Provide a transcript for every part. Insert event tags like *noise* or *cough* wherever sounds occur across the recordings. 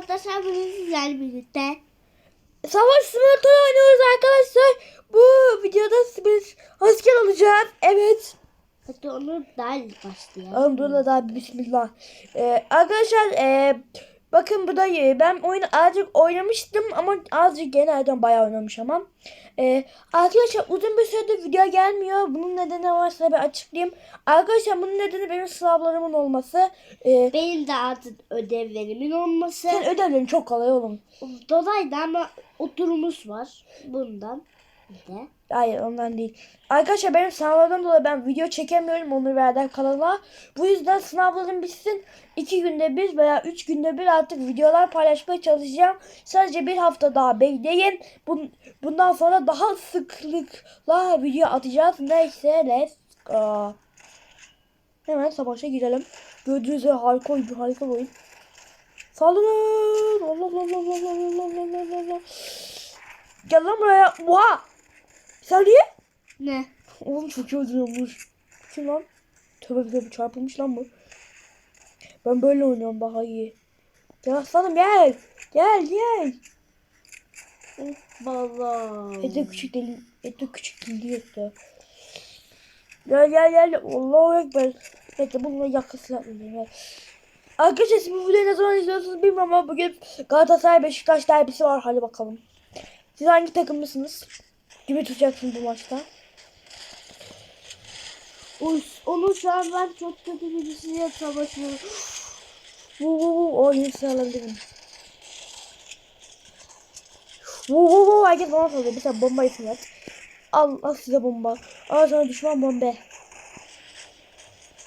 arkadaşlar bugün sizlerle birlikte Savaş simülatörü oynuyoruz arkadaşlar. Bu videoda biz asker olacağız. Evet. Hadi onu daha başlayalım. Alhamdülillah daha bismillah. Ee, arkadaşlar e, bakın burada e, ben oyunu azıcık oynamıştım ama azıcık genelden bayağı oynamış ama. Ee, arkadaşlar uzun bir süredir video gelmiyor. Bunun nedeni varsa bir açıklayayım. Arkadaşlar bunun nedeni benim sınavlarımın olması. Ee, Benim de artık ödevlerimin olması. senin ödevlerin çok kolay oğlum. Dolaylı ama oturumuz var bundan de. Hayır ondan değil. Arkadaşlar benim sınavlardan dolayı ben video çekemiyorum Onur Verden kanalına. Bu yüzden sınavlarım bitsin. 2 günde bir veya üç günde bir artık videolar paylaşmaya çalışacağım. Sadece bir hafta daha bekleyin. Bun bundan sonra daha sıklıkla video atacağız. Neyse let's go. Hemen savaşa girelim. Gördüğünüz gibi harika bir harika bir oyun. Saldırın. Allah Allah Allah Allah Allah Allah Allah. Gel lan buraya. Oha. Sen niye? Ne? Oğlum çok iyi öldürüyormuş. Kim lan? Tövbe bir çarpılmış lan bu. Ben böyle oynuyorum daha iyi. Gel aslanım gel. Gel gel. Valla. Ete küçük deli. Ete küçük deli yoktu. Gel gel gel. Allahu Ekber. Ete bununla. Gel. Arkadaşlar siz bu videoyu ne zaman izliyorsunuz bilmiyorum ama bugün Galatasaray Beşiktaş derbisi var. Hadi bakalım. Siz hangi takımlısınız? gibi tutacaksın bu maçta. Olursa ben çok kötü birisiyle savaşıyorum. Vuv vuv vuv. O hepsini alabilirim. Vuv vuv vuv. Herkes bana saldırıyor. Mesela bomba isimler. Al, al size bomba. Al sana düşman bomba.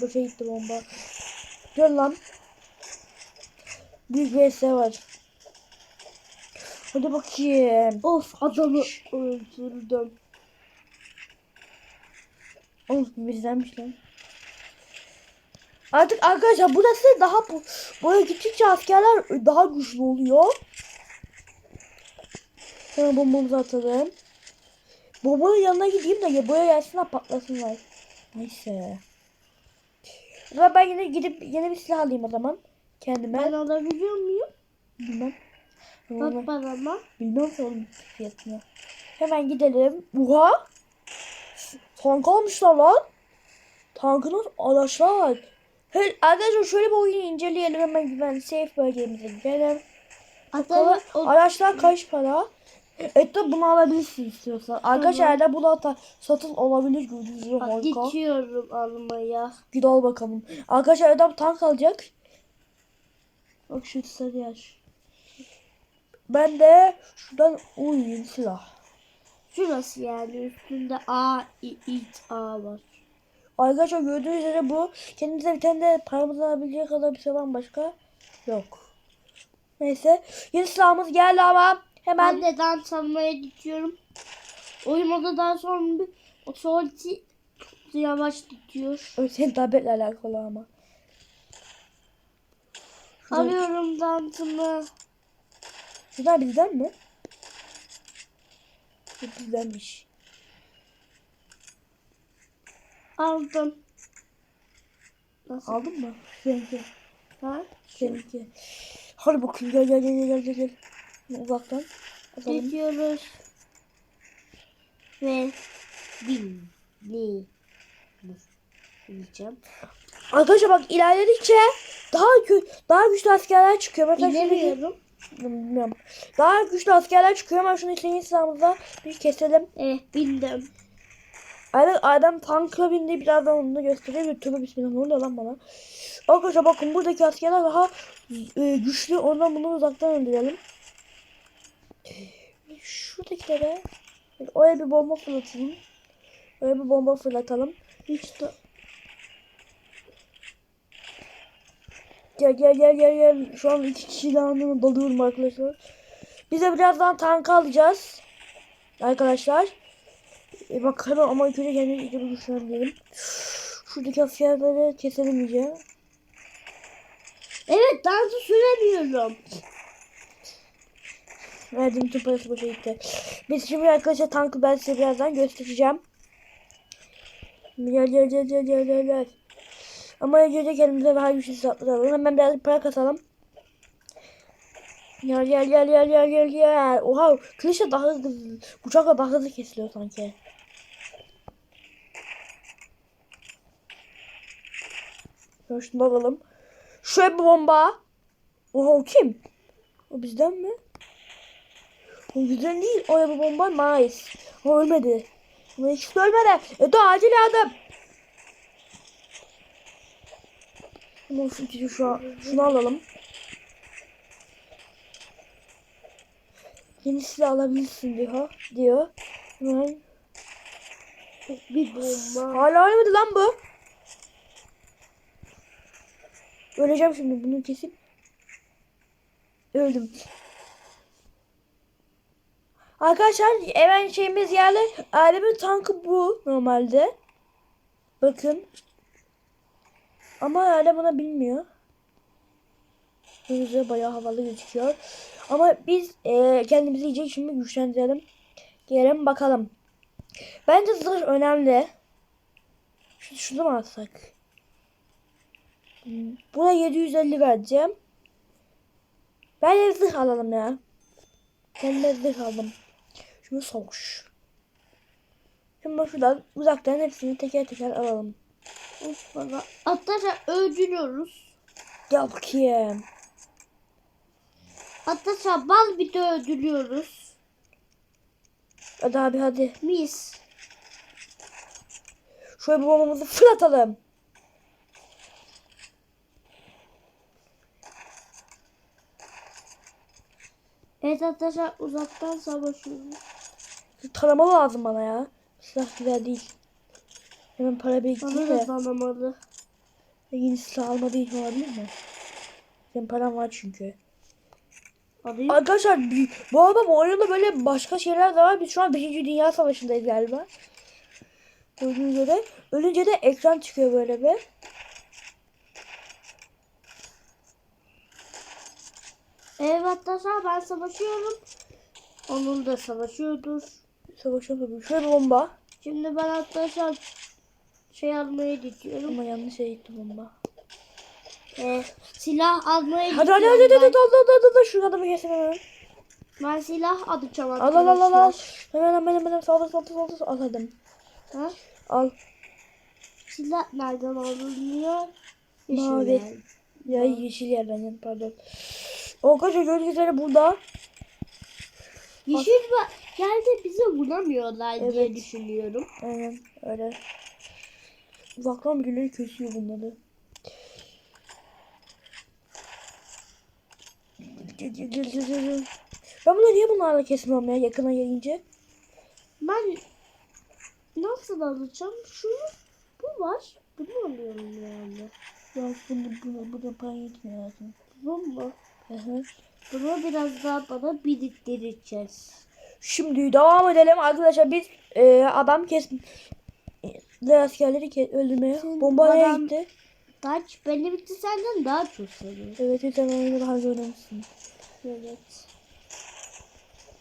Boşa gitti bomba. Gör lan. Büyük VS var. Hadi bakayım. Of adamı öldürdüm. Oğlum bizdenmiş lan. Artık arkadaşlar burası daha bu buraya gittikçe askerler daha güçlü oluyor. Hemen bombamızı atalım. Bombanın yanına gideyim de ya buraya gelsinler patlasınlar. Neyse. Ve ben yine gidip yeni bir silah alayım o zaman. Kendime. Ben alabiliyor muyum? Bilmem. Bak bana. Bilmem ki fiyatını. Hemen gidelim. Oha! Tank almışlar lan. Tankın araçlar. Hey, arkadaşlar şöyle bir oyunu inceleyelim. Hemen güven safe bölgemize gidelim. Bakalım araçlar kaç para? Evet de bunu alabilirsin istiyorsan. Arkadaşlar da bunu hatta satın olabilir Bak, harika. geçiyorum almaya. Git al bakalım. Arkadaşlar adam tank alacak. Bak şu sarı yer. Ben de şuradan yeni silah. Şurası yani üstünde A, İ, İ, A var. Arkadaşlar gördüğünüz üzere bu kendinize bir tane de paramızı alabilecek kadar bir şey var mı başka? Yok. Neyse. Yeni silahımız geldi ama hemen Ben de dans almaya gidiyorum. Oyun odadan sonra bir otoriti yavaş gidiyor. Ö, senin tabletle alakalı ama. Alıyorum dansımı. Şunlar bizden mi? Bizdenmiş. Aldım. Nasıl? Aldın mı? Seninki. Ha? Seninki. Hadi bakayım gel gel gel gel gel gel. Uzaktan. Atalım. Gidiyoruz. Ve bin. Ne? Diyeceğim. Arkadaşlar bak ilerledikçe daha daha güçlü askerler çıkıyor. Şuradaki- İnemiyorum. Bilmiyorum. Daha güçlü askerler çıkıyor ama şunu senin silahımızda bir keselim. Eh bindim. Adam, adam tankla bindi birazdan onu da göstereyim. Tövbe bismillah ne oluyor lan bana. Arkadaşlar bakın buradaki askerler daha e, güçlü. Ondan bunu uzaktan öldürelim. Şuradakilere oraya bir bomba fırlatalım. Oraya bir bomba fırlatalım. İşte Gel gel gel gel gel. Şu an iki kişiyle anlamı dalıyorum arkadaşlar. Biz de birazdan tank alacağız. Arkadaşlar. E bak hemen ama önce kendimizi iyice bir güçlendirelim. Şuradaki askerleri keselim iyice. Evet dansı süremiyorum. Verdiğim tüm parası boşa gitti. Biz şimdi arkadaşlar tankı ben size birazdan göstereceğim. Gel gel gel gel gel gel. Ama önce kendimize daha güçlü silahlar alalım. Hemen biraz para kasalım. Gel gel gel gel gel gel gel. Oha kılıçla daha hızlı. Bıçakla daha hızlı kesiliyor sanki. Şöyle şunu alalım. Şöyle bir bomba. Oha o kim? O bizden mi? O bizden değil. O ya bu bomba nice. O ölmedi. Ama hiç ölmedi. E acil yardım. Ama şu, şu, şunu alalım. Yeni silah alabilirsin diyor. Diyor. Hemen. Bir bomba. Hala ölmedi lan bu. Öleceğim şimdi bunu kesip. Öldüm. Arkadaşlar hemen şeyimiz geldi. Alemin tankı bu normalde. Bakın. Ama hala buna bilmiyor. Gözü bayağı havalı gözüküyor. Ama biz eee, kendimizi iyice şimdi güçlendirelim. Gelelim bakalım. Bence zırh önemli. Şu, şunu mu alsak? Hmm, Buna 750 vereceğim. Ben zırh alalım ya. Ben de zırh aldım. Şunu soğuş. Şimdi şuradan uzaktan hepsini teker teker alalım. Hoppala. Arkadaşlar öldürüyoruz. Gel bakayım. Arkadaşlar bal bir de öldürüyoruz. Hadi abi hadi. Mis. Şöyle bir bombamızı fırlatalım. Evet arkadaşlar uzaktan savaşıyoruz. Tarama lazım bana ya. Silah güzel değil. Hemen para biriktireyim de. tanımalı. Yeni silah almadığı için olabilir mi? Senin param var çünkü. Alayım. Arkadaşlar bu arada bu oyunda böyle başka şeyler de var. Biz şu an 5. Dünya Savaşı'ndayız galiba. Gördüğünüz üzere. Ölünce de ekran çıkıyor böyle bir. Evet arkadaşlar ben savaşıyorum. Onun da savaşıyordur. Savaşalım. Şöyle bomba. Şimdi ben arkadaşlar şey almaya gidiyorum. Ama yanlış yere gitti bomba. Ee, silah almaya Hadi gidiyorum hadi hadi hadi hadi hadi hadi şu adamı kesin hemen. Ben silah alacağım Al arkadaşlar. al al al al. Hemen hemen hemen hemen saldır saldır saldır al hadi. Ha? Al. Silah nereden alınıyor? Mavi. Yeşil yer. Ya yeşil yerden yani pardon. Arkadaşlar gördüğünüz üzere burada. Yeşil var. Yerde bizi vuramıyorlar diye Evet. düşünüyorum. Aynen öyle. Uzaktan birileri kesiyor bunları. Ben bunları niye bunlarla kesmiyorum ya yakına gelince? Ben nasıl alacağım? Şu bu var. Bunu alıyorum yani. Ya bunu bunu bunu yetmiyor hayatım. Bu mu? Hı hı. Bunu biraz daha bana biriktireceğiz. Şimdi devam edelim arkadaşlar biz e, adam kes e, askerleri ke- öldürmeye Şimdi bomba nereye adam- gitti? Taç benim için senden daha çok seviyorum. Evet sen oyunu daha önce oynamışsın. Evet.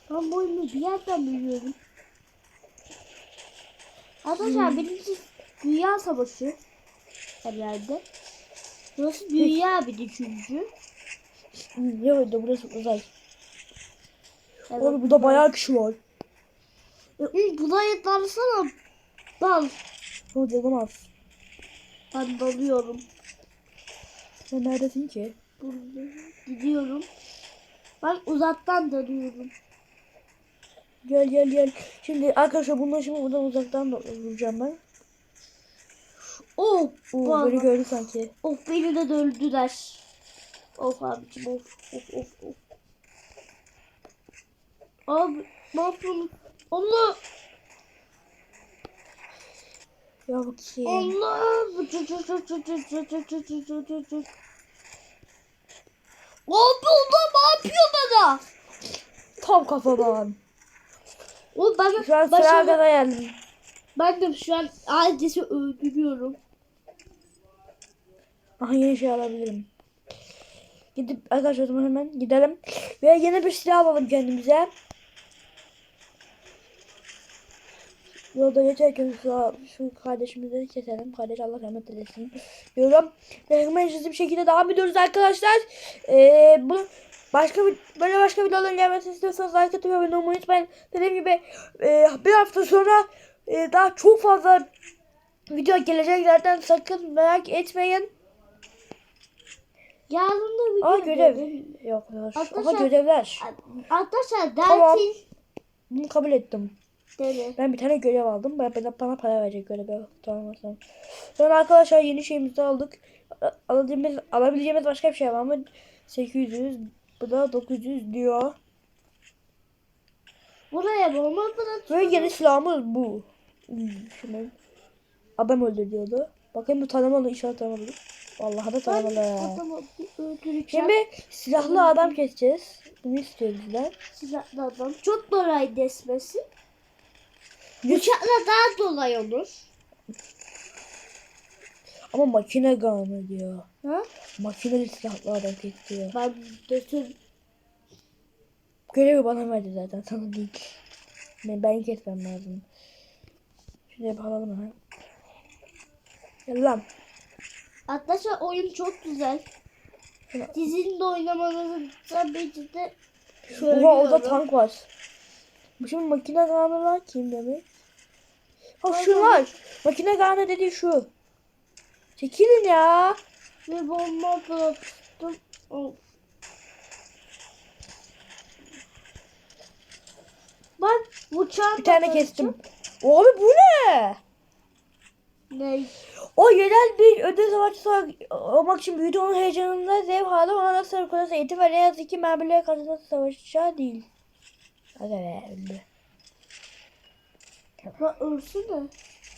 Ben bu oyunu bir yerden biliyorum. Arkadaşlar birincisi Dünya Savaşı herhalde. Burası dünya bir de çünkü. Ne oldu burası uzay. Evet. Oğlum burada bayağı kişi var. E, Buraya dalsana. Dal. Ne olacak olmaz. Ben dalıyorum. Sen neredesin ki? Burada gidiyorum. Ben uzaktan dalıyorum. Gel gel gel. Şimdi arkadaşlar bunları şimdi buradan uzaktan da vuracağım ben. Oh, Oo, beni gördü sanki. of beni de döldüler. Of abicim of of of of. Abi ne yapıyorsun? Allah Ya bakayım. Allah. Abi o da ne yapıyor bana? Tam kafadan. O ben, Şu an sıra arkada geldim. ben de şu an adresi öldürüyorum. Aha yeni şey alabilirim. Gidip arkadaşlar hemen gidelim. Ve yeni bir silah alalım kendimize. Yolda geçerken şu, şu kardeşimizi keselim. Kardeş Allah rahmet eylesin. Diyorum. Ve hemen hızlı bir şekilde devam ediyoruz arkadaşlar. Ee, bu Başka bir böyle başka videoların gelmesini istiyorsanız like atıp abone olmayı unutmayın. Dediğim gibi e, bir hafta sonra e, daha çok fazla video gelecek zaten sakın merak etmeyin. Yarın da video Aa görev. Yok. Aha Arkadaşlar- görevler. Arkadaşlar Tamam. dersin Bunu kabul ettim. Dene. Ben bir tane görev aldım. Ben bana, bana para verecek görevi. Tamam tamam. Sonra arkadaşlar yeni şeyimizi aldık. Alabileceğimiz, alabileceğimiz başka bir şey var mı? 800 bu da 900 diyor. Buraya bomba bırak. Ve yeni silahımız bu. Şimdi adam öldürüyordu. Bakayım bu tanımalı inşallah tanımalı. Vallahi da tanımalı. Şimdi silahlı adam keseceğiz. Bunu istiyoruz bizden. Silahlı adam. Çok kolay desmesi. Bıçakla daha kolay olur. Ama makine gun'ı diyor. Ha? Makineli silahlı adam kesiyor. Ben desin. Görevi bana verdi zaten sana değil. Ben, ben kesmem lazım. Şunu yapalım hemen. Gel lan. Arkadaşlar oyun çok güzel. Şuna- Dizinin de oynamanızı tabii ki de Oha orada söylüyorum. tank var. Bu şimdi makine gun'ılar kim demek? Ha şunlar. Makine gun'ı dediği şu. Çekilin ya. Ve bomba bıraktım. O- Bak bıçağım Bir tane kestim. Abi bu ne? Ne? O yerel bir ödül savaşçısı olmak için büyüdü onun heyecanında zevk aldı. Ona da sarı kolası eğitim ve ne yazık ki mermileri karşısında savaşacağı değil. Hadi be öldü. Bak ölsün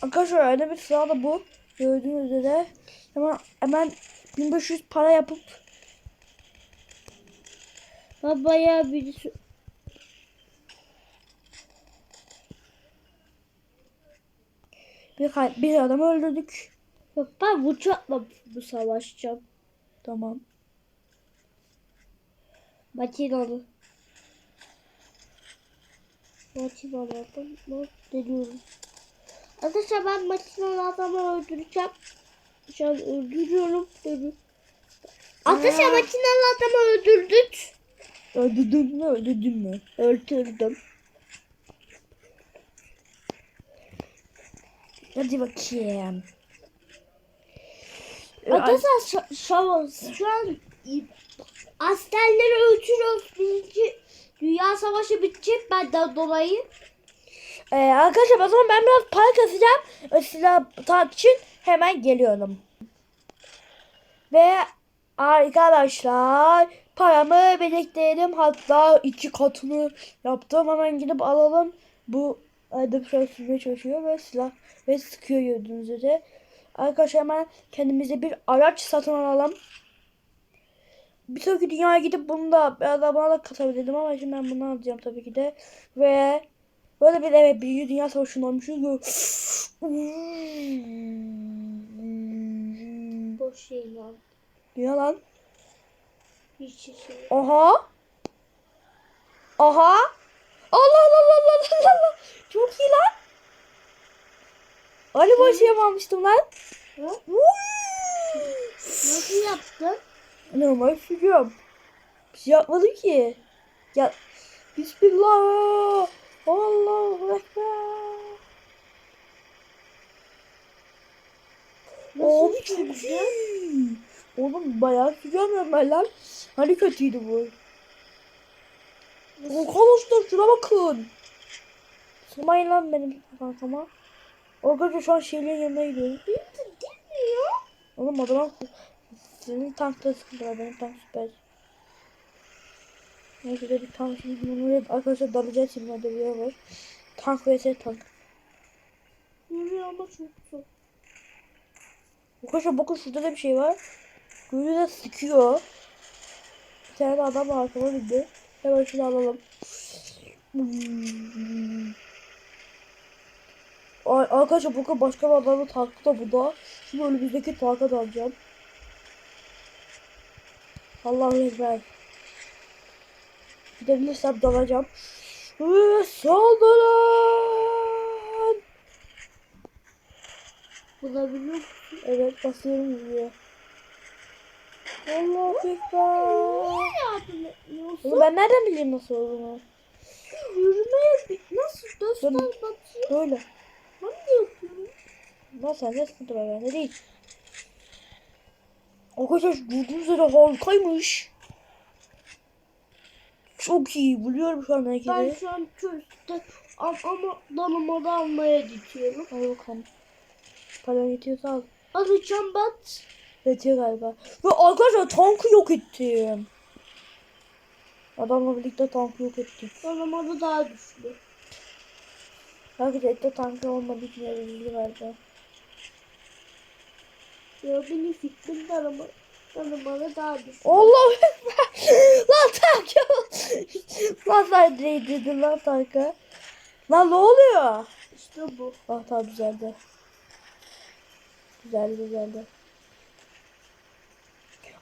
Arkadaşlar öyle bir silah da bu. Gördüğünüz üzere. Hemen, hemen 1500 para yapıp Ben bayağı bir bir, bir adamı öldürdük. Yok ben bıçakla bu savaşacağım. Tamam. Makinalı. Makinalı adam mı? Deniyorum. Arkadaşlar ben makinalı adamı öldüreceğim. Şu an öldürüyorum. Öldür. Arkadaşlar adamı öldürdük. Öldürdün mü öldürdün mü? Öldürdüm. Hadi bakayım. Arkadaşlar şu an askerleri öldürüyoruz. Birinci Dünya Savaşı bitecek benden dolayı. Ee, arkadaşlar o zaman ben biraz para kasacağım. O silah tak için hemen geliyorum. Ve arkadaşlar paramı biriktirdim. Hatta iki katını yaptım. Hemen gidip alalım. Bu şöyle sürmeye çalışıyor ve silah ve sıkıyor gördüğünüz üzere. Arkadaşlar hemen kendimize bir araç satın alalım. Bir sonraki dünyaya gidip bunu da biraz daha bana da katabilirdim ama şimdi ben bunu alacağım tabii ki de. Ve Böyle bir evet bir dünya savaşında olmuşuz. *laughs* Boş şey lan. Dünya lan. Hiç şey. Aha. Aha. Allah Allah Allah Allah Allah Allah. Çok iyi lan. Ali başlayam almıştım lan. Nasıl yaptın? Normal sürüyorum. Bir şey yapmadım ki. Ya. Bismillah. Allahu Ekber. Nasıl Abi çok sürdün? iyi. Oğlum bayağı sürüyorum ben lan. Hani kötüydü bu. Arkadaşlar şuna bakın. Sırmayın lan benim kankama. Arkadaşlar şu an şeylerin yanına gidiyorum. Gitmiyor. Oğlum tankta sıkıntı var benim tank süper. Neyse de bir tank şimdi arkadaşlar dalacağız şimdi orada bir var. Tank vs tank. Yürüyor ama çok zor. Arkadaşlar bakın şurada da bir şey var. Gözü de sıkıyor. Bir tane adam var arkama bindi. Hemen şunu alalım. Hmm. Ay, arkadaşlar bakın başka bir adamın tankı da bu da. Şimdi önümüzdeki tanka da alacağım. Allah'u ekber. Gidebilirsem dalacağım. Saldırın. Bulabiliyor musun? Evet basıyorum diyor. Allahu ekber. Oğlum ben nereden bileyim nasıl olduğunu? Yürümeye nasıl Ben- bakayım. Böyle. Ben de yapıyorum. De sıkıntı var bende değil. Arkadaşlar gördüğünüz üzere harikaymış. Çok iyi. Buluyorum şu an Ben hareketi. şu an köşte ama, ama danımada almaya gidiyorum. Al bakalım. Paran yetiyorsa al. Alacağım bat. Yetiyor galiba. Ve arkadaşlar tankı yok ettim. Adamla birlikte tankı yok ettik. Danımada daha güçlü. Herkes ette tankı olmadığı için ezildi galiba. Ya benim fikrim danıma, danımada daha güçlü. Allah *laughs* Lan tankı. lan sen değdirdin lan tankı. Lan ne oluyor? İşte bu. Ah tamam güzeldi. Güzeldi güzeldi.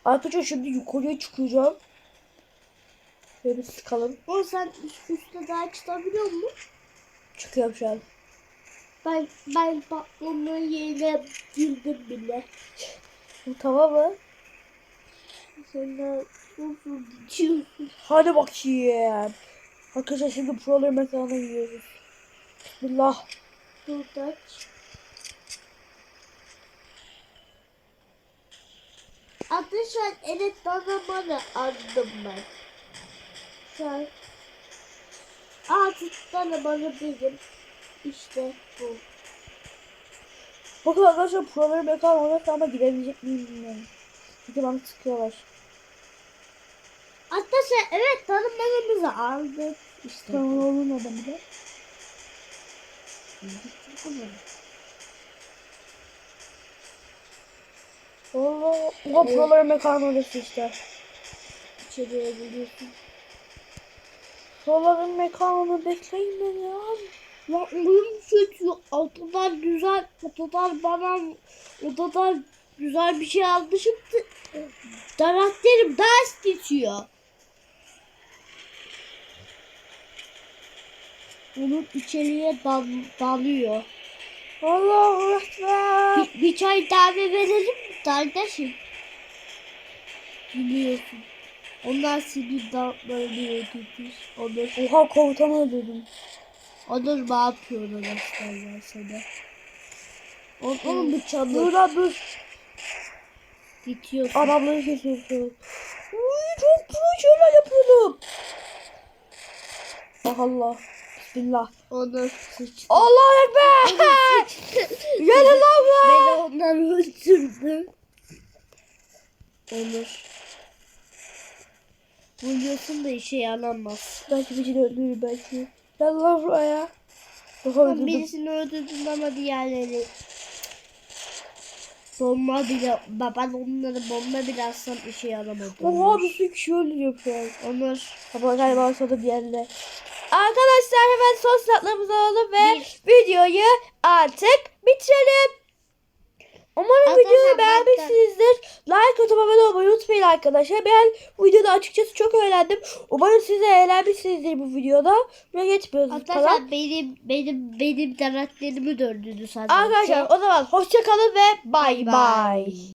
Arkadaşlar şimdi yukarıya çıkacağım. Şöyle bir sıkalım. O sen üst üste daha çıkabiliyor musun? Çıkıyorum şu an. Ben ben patlama yerine girdim bile. Tamam mı? De nasıl geçiyorsun? Hadi bakayım. Arkadaşlar şimdi buraları mekana gidiyoruz. Bismillah. Burada. Arkadaşlar evet danımanı aldım ben. Şu an artık danımanı benim. İşte bu. Bakın arkadaşlar buraları mekan oynarsa ama girebilecek miyim bilmiyorum. Çünkü bana sıkıyorlar. Arkadaşlar evet danımanımızı aldık. İşte Tamam oğlum adam bile. Allah. Ulan Evet. buraları mekan orası işte. içeriye giriyorsun. Buraların mekanını bekleyin beni ya. Lan oyun kötü. O kadar güzel, o kadar bana o kadar güzel bir şey almışım ki karakterim ders geçiyor. Onun içeriye dal, dalıyor. Allahu Ekber. Bir, bir çay kahve verelim mi kardeşim? Biliyorsun. Onlar seni dağıtlarını ödüdür. Onur, Oha komutanı öldürdüm. onur ne yapıyor ona gösterler sana. On, onun bıçağını Dur lan dur. bitiyorsun. Adamları kesiyorsun. Uy çok pro şeyler yapıyorum. Ah Allah. Bismillah. Onur sıçtı. Allahu Ekber. *laughs* Gelin lan be. Beni ondan öldürdü. Onur. Vuruyorsun da işe yaramaz. Belki bir şey öldürür belki. Gel lan buraya. Öldürdüm. birisini öldürdün ama diğerleri bomba bile baban onları bomba bile atsan işe yaramadı. Oha bir sürü kişi öldürüyor şu an. Onur. Ama galiba ortada bir yerde. Arkadaşlar hemen son sıratlarımızı alalım ve videoyu artık bitirelim. Umarım Arkadaşlar videoyu beğenmişsinizdir. Like atıp abone olmayı unutmayın arkadaşlar. Ben bu videoda açıkçası çok eğlendim. Umarım siz de eğlenmişsinizdir bu videoda. Ve geçmiyoruz falan. Arkadaşlar benim benim benim karakterimi döndürdü sadece. Arkadaşlar o zaman hoşça kalın ve bay bay.